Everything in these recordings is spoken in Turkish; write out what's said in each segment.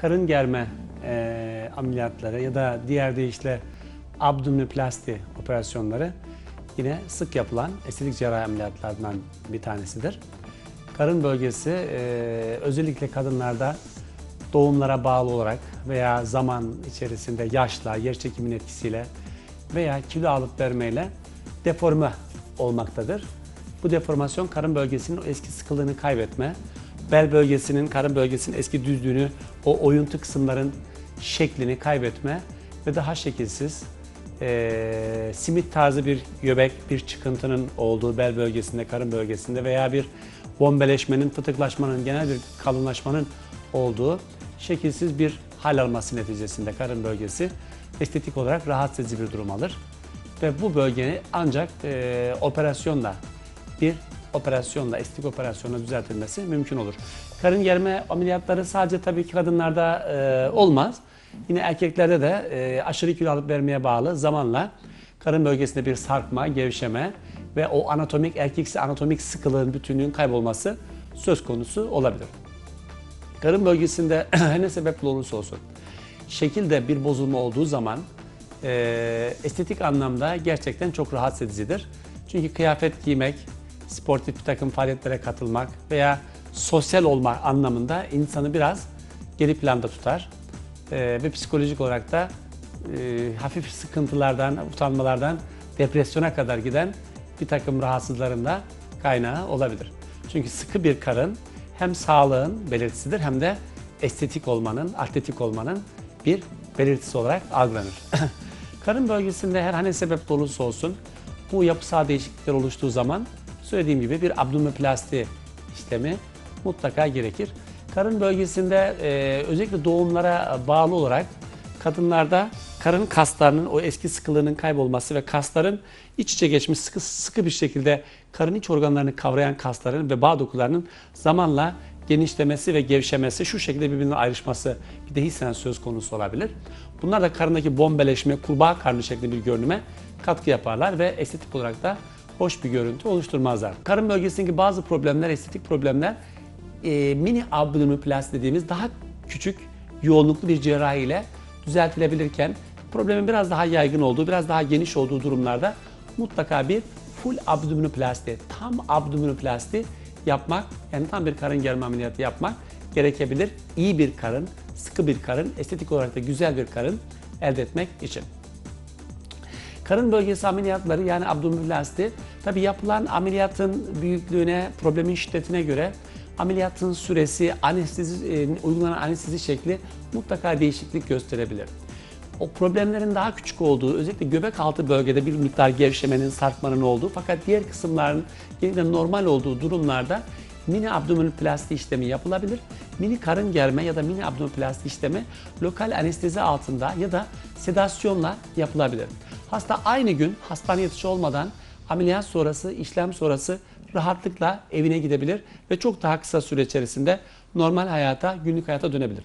karın germe e, ameliyatları ya da diğer deyişle abdominoplasti operasyonları yine sık yapılan estetik cerrahi ameliyatlardan bir tanesidir. Karın bölgesi e, özellikle kadınlarda doğumlara bağlı olarak veya zaman içerisinde yaşla, yer çekiminin etkisiyle veya kilo alıp vermeyle deforme olmaktadır. Bu deformasyon karın bölgesinin eski sıkılığını kaybetme, bel bölgesinin, karın bölgesinin eski düzlüğünü, o oyuntu kısımların şeklini kaybetme ve daha şekilsiz, eee, simit tarzı bir göbek, bir çıkıntının olduğu bel bölgesinde, karın bölgesinde veya bir bombeleşmenin, fıtıklaşmanın, genel bir kalınlaşmanın olduğu şekilsiz bir hal alması neticesinde karın bölgesi estetik olarak rahatsız edici bir durum alır. Ve bu bölge ancak eee, operasyonla bir operasyonla, estetik operasyonla düzeltilmesi mümkün olur. Karın germe ameliyatları sadece tabii ki kadınlarda e, olmaz. Yine erkeklerde de e, aşırı kilo alıp vermeye bağlı zamanla karın bölgesinde bir sarkma, gevşeme ve o anatomik, erkeksi anatomik sıkılığın bütünlüğün kaybolması söz konusu olabilir. Karın bölgesinde ne sebeple olursa olsun şekilde bir bozulma olduğu zaman e, estetik anlamda gerçekten çok rahatsız edicidir. Çünkü kıyafet giymek, sportif bir takım faaliyetlere katılmak veya sosyal olma anlamında insanı biraz geri planda tutar. E, ve psikolojik olarak da e, hafif sıkıntılardan, utanmalardan depresyona kadar giden bir takım rahatsızların da kaynağı olabilir. Çünkü sıkı bir karın hem sağlığın belirtisidir hem de estetik olmanın, atletik olmanın bir belirtisi olarak algılanır. karın bölgesinde her ne sebep olursa olsun bu yapısal değişiklikler oluştuğu zaman söylediğim gibi bir abdominoplasti işlemi mutlaka gerekir. Karın bölgesinde e, özellikle doğumlara bağlı olarak kadınlarda karın kaslarının o eski sıkılığının kaybolması ve kasların iç içe geçmiş sıkı, sıkı bir şekilde karın iç organlarını kavrayan kasların ve bağ dokularının zamanla genişlemesi ve gevşemesi, şu şekilde birbirinden ayrışması bir de hissen söz konusu olabilir. Bunlar da karındaki bombeleşme, kurbağa karnı şeklinde bir görünüme katkı yaparlar ve estetik olarak da hoş bir görüntü oluşturmazlar. Karın bölgesindeki bazı problemler, estetik problemler e, mini abdominoplasti dediğimiz daha küçük yoğunluklu bir cerrahi ile düzeltilebilirken problemin biraz daha yaygın olduğu, biraz daha geniş olduğu durumlarda mutlaka bir full abdominoplasti, tam abdominoplasti yapmak, yani tam bir karın germe ameliyatı yapmak gerekebilir. İyi bir karın, sıkı bir karın, estetik olarak da güzel bir karın elde etmek için. Karın bölgesi ameliyatları yani abdominoplasti tabi yapılan ameliyatın büyüklüğüne, problemin şiddetine göre ameliyatın süresi, anestezi, e, uygulanan anestezi şekli mutlaka değişiklik gösterebilir. O problemlerin daha küçük olduğu, özellikle göbek altı bölgede bir miktar gevşemenin, sarkmanın olduğu fakat diğer kısımların yeniden normal olduğu durumlarda mini abdominoplasti işlemi yapılabilir. Mini karın germe ya da mini abdominoplasti işlemi lokal anestezi altında ya da sedasyonla yapılabilir. Hasta aynı gün hastane yatışı olmadan ameliyat sonrası, işlem sonrası rahatlıkla evine gidebilir ve çok daha kısa süre içerisinde normal hayata, günlük hayata dönebilir.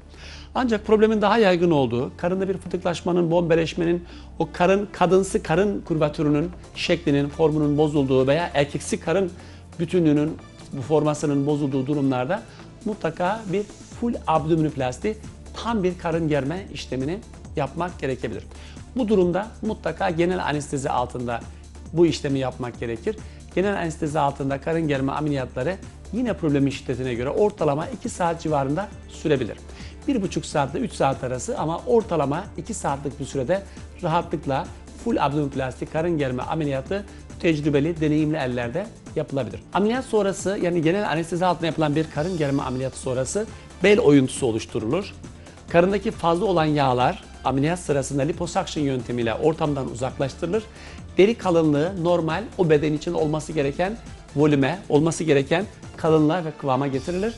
Ancak problemin daha yaygın olduğu, karında bir fıtıklaşmanın, bombeleşmenin, o karın, kadınsı karın kurvatürünün şeklinin, formunun bozulduğu veya erkeksi karın bütünlüğünün, bu formasının bozulduğu durumlarda mutlaka bir full abdominoplasti, tam bir karın germe işlemini yapmak gerekebilir. Bu durumda mutlaka genel anestezi altında bu işlemi yapmak gerekir. Genel anestezi altında karın germe ameliyatları yine problemin şiddetine göre ortalama 2 saat civarında sürebilir. 1,5 saatle 3 saat arası ama ortalama 2 saatlik bir sürede rahatlıkla full abdominoplasti karın germe ameliyatı tecrübeli, deneyimli ellerde yapılabilir. Ameliyat sonrası yani genel anestezi altında yapılan bir karın germe ameliyatı sonrası bel oyuntusu oluşturulur. Karındaki fazla olan yağlar ameliyat sırasında liposuction yöntemiyle ortamdan uzaklaştırılır. Deri kalınlığı normal o beden için olması gereken volüme, olması gereken kalınlığa ve kıvama getirilir.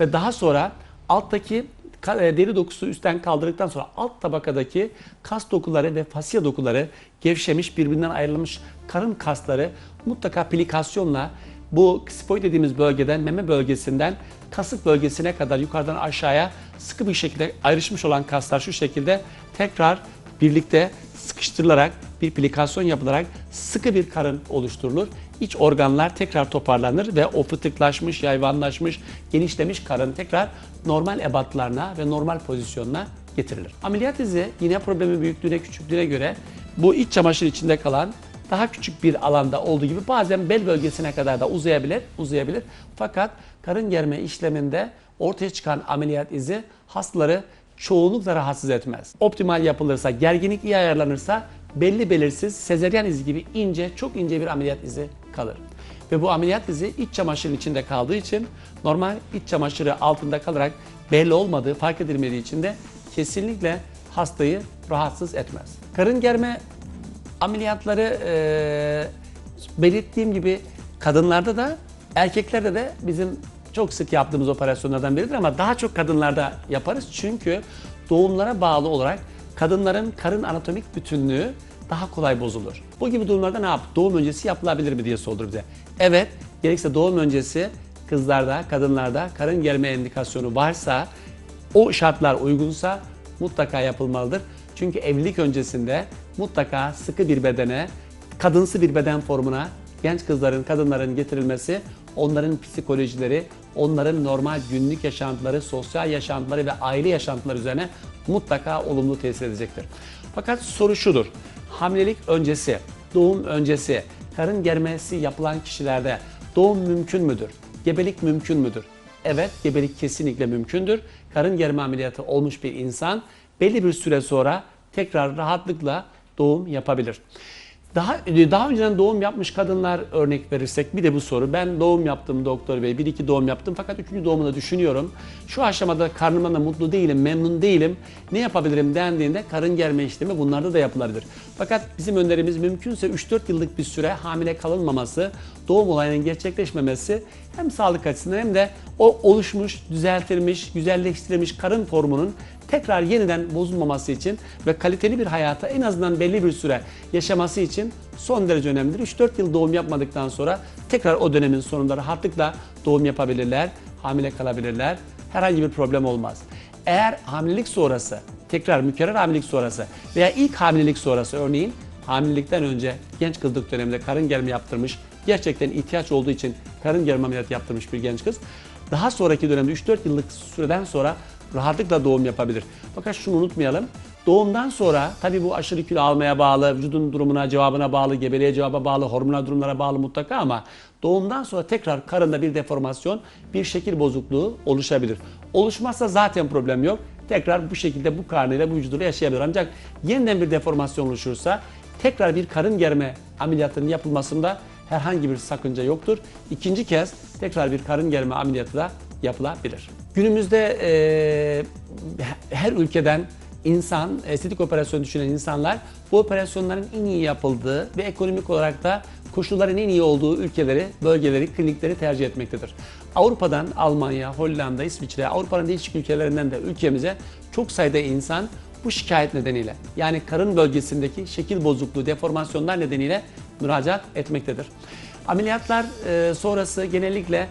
Ve daha sonra alttaki e, deri dokusu üstten kaldırdıktan sonra alt tabakadaki kas dokuları ve fasya dokuları gevşemiş, birbirinden ayrılmış karın kasları mutlaka plikasyonla bu ksipoid dediğimiz bölgeden, meme bölgesinden kasık bölgesine kadar yukarıdan aşağıya sıkı bir şekilde ayrışmış olan kaslar şu şekilde tekrar birlikte sıkıştırılarak bir plikasyon yapılarak sıkı bir karın oluşturulur. İç organlar tekrar toparlanır ve o fıtıklaşmış, yayvanlaşmış, genişlemiş karın tekrar normal ebatlarına ve normal pozisyonuna getirilir. Ameliyat izi yine problemin büyüklüğüne, küçüklüğüne göre bu iç çamaşır içinde kalan daha küçük bir alanda olduğu gibi bazen bel bölgesine kadar da uzayabilir, uzayabilir. Fakat karın germe işleminde ortaya çıkan ameliyat izi hastaları çoğunlukla rahatsız etmez. Optimal yapılırsa, gerginlik iyi ayarlanırsa belli belirsiz sezeryan izi gibi ince, çok ince bir ameliyat izi kalır. Ve bu ameliyat izi iç çamaşırın içinde kaldığı için normal iç çamaşırı altında kalarak belli olmadığı, fark edilmediği için de kesinlikle hastayı rahatsız etmez. Karın germe ameliyatları e, belirttiğim gibi kadınlarda da erkeklerde de bizim çok sık yaptığımız operasyonlardan biridir ama daha çok kadınlarda yaparız çünkü doğumlara bağlı olarak kadınların karın anatomik bütünlüğü daha kolay bozulur. Bu gibi durumlarda ne yap? Doğum öncesi yapılabilir mi diye sorulur bize. Evet, gerekirse doğum öncesi kızlarda, kadınlarda karın germe indikasyonu varsa, o şartlar uygunsa mutlaka yapılmalıdır. Çünkü evlilik öncesinde mutlaka sıkı bir bedene, kadınsı bir beden formuna genç kızların, kadınların getirilmesi onların psikolojileri, onların normal günlük yaşantıları, sosyal yaşantıları ve aile yaşantıları üzerine mutlaka olumlu tesir edecektir. Fakat soru şudur. Hamilelik öncesi, doğum öncesi, karın germesi yapılan kişilerde doğum mümkün müdür? Gebelik mümkün müdür? Evet, gebelik kesinlikle mümkündür. Karın germe ameliyatı olmuş bir insan belli bir süre sonra tekrar rahatlıkla doğum yapabilir. Daha daha önceden doğum yapmış kadınlar örnek verirsek bir de bu soru. Ben doğum yaptım doktor bey. Bir iki doğum yaptım fakat üçüncü doğumunu düşünüyorum. Şu aşamada karnımdan da mutlu değilim, memnun değilim. Ne yapabilirim dendiğinde karın germe işlemi bunlarda da yapılabilir. Fakat bizim önerimiz mümkünse 3-4 yıllık bir süre hamile kalınmaması, doğum olayının gerçekleşmemesi hem sağlık açısından hem de o oluşmuş, düzeltilmiş, güzelleştirilmiş karın formunun tekrar yeniden bozulmaması için ve kaliteli bir hayata en azından belli bir süre yaşaması için son derece önemlidir. 3-4 yıl doğum yapmadıktan sonra tekrar o dönemin sonunda rahatlıkla doğum yapabilirler, hamile kalabilirler. Herhangi bir problem olmaz. Eğer hamilelik sonrası, tekrar mükerrer hamilelik sonrası veya ilk hamilelik sonrası örneğin hamilelikten önce genç kızlık döneminde karın germe yaptırmış, gerçekten ihtiyaç olduğu için karın germe ameliyatı yaptırmış bir genç kız. Daha sonraki dönemde 3-4 yıllık süreden sonra rahatlıkla doğum yapabilir. Fakat şunu unutmayalım. Doğumdan sonra tabii bu aşırı kilo almaya bağlı, vücudun durumuna, cevabına bağlı, gebeliğe cevaba bağlı, hormonal durumlara bağlı mutlaka ama doğumdan sonra tekrar karında bir deformasyon, bir şekil bozukluğu oluşabilir. Oluşmazsa zaten problem yok. Tekrar bu şekilde bu karnıyla bu vücuduyla yaşayabilir. Ancak yeniden bir deformasyon oluşursa tekrar bir karın germe ameliyatının yapılmasında herhangi bir sakınca yoktur. İkinci kez tekrar bir karın germe ameliyatı da yapılabilir. Günümüzde e, her ülkeden insan, estetik operasyon düşünen insanlar bu operasyonların en iyi yapıldığı ve ekonomik olarak da koşulların en iyi olduğu ülkeleri, bölgeleri, klinikleri tercih etmektedir. Avrupa'dan Almanya, Hollanda, İsviçre, Avrupa'nın değişik ülkelerinden de ülkemize çok sayıda insan bu şikayet nedeniyle yani karın bölgesindeki şekil bozukluğu, deformasyonlar nedeniyle müracaat etmektedir. Ameliyatlar e, sonrası genellikle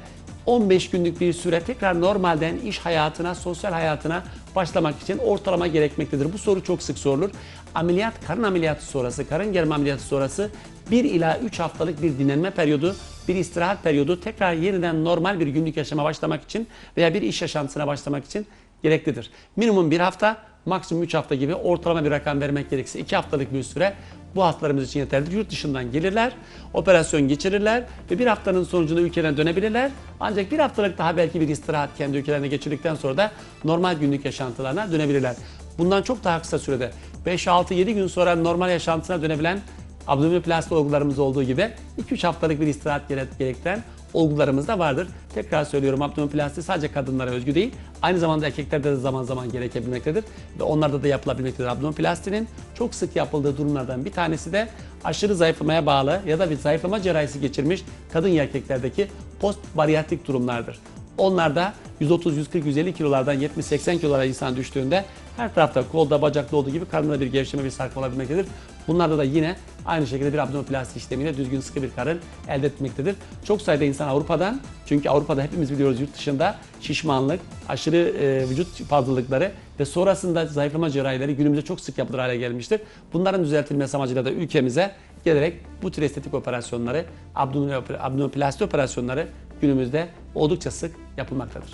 15 günlük bir süre tekrar normalden iş hayatına, sosyal hayatına başlamak için ortalama gerekmektedir. Bu soru çok sık sorulur. Ameliyat, karın ameliyatı sonrası, karın germe ameliyatı sonrası 1 ila 3 haftalık bir dinlenme periyodu, bir istirahat periyodu tekrar yeniden normal bir günlük yaşama başlamak için veya bir iş yaşantısına başlamak için gereklidir. Minimum bir hafta, maksimum 3 hafta gibi ortalama bir rakam vermek gerekirse 2 haftalık bir süre bu hastalarımız için yeterlidir. Yurt dışından gelirler, operasyon geçirirler ve bir haftanın sonucunda ülkelerine dönebilirler. Ancak bir haftalık daha belki bir istirahat kendi ülkelerine geçirdikten sonra da normal günlük yaşantılarına dönebilirler. Bundan çok daha kısa sürede 5-6-7 gün sonra normal yaşantısına dönebilen abdominoplasti olgularımız olduğu gibi 2-3 haftalık bir istirahat gerektiren olgularımız da vardır. Tekrar söylüyorum abdominoplasti sadece kadınlara özgü değil. Aynı zamanda erkeklerde de zaman zaman gerekebilmektedir. Ve onlarda da yapılabilmektedir. Abdominoplastinin çok sık yapıldığı durumlardan bir tanesi de aşırı zayıflamaya bağlı ya da bir zayıflama cerrahisi geçirmiş kadın erkeklerdeki post bariyatrik durumlardır. Onlarda 130, 140, 150 kilolardan 70-80 kilolara insan düştüğünde her tarafta kolda, bacakta olduğu gibi karnında bir gevşeme, bir sarkma olabilmektedir. Bunlarda da yine aynı şekilde bir abdominoplasti işlemiyle düzgün sıkı bir karın elde etmektedir. Çok sayıda insan Avrupa'dan, çünkü Avrupa'da hepimiz biliyoruz yurt dışında şişmanlık, aşırı e, vücut fazlalıkları ve sonrasında zayıflama cerrahileri günümüzde çok sık yapılır hale gelmiştir. Bunların düzeltilmesi amacıyla da ülkemize gelerek bu tür estetik operasyonları, abdominoplasti operasyonları günümüzde oldukça sık yapılmaktadır.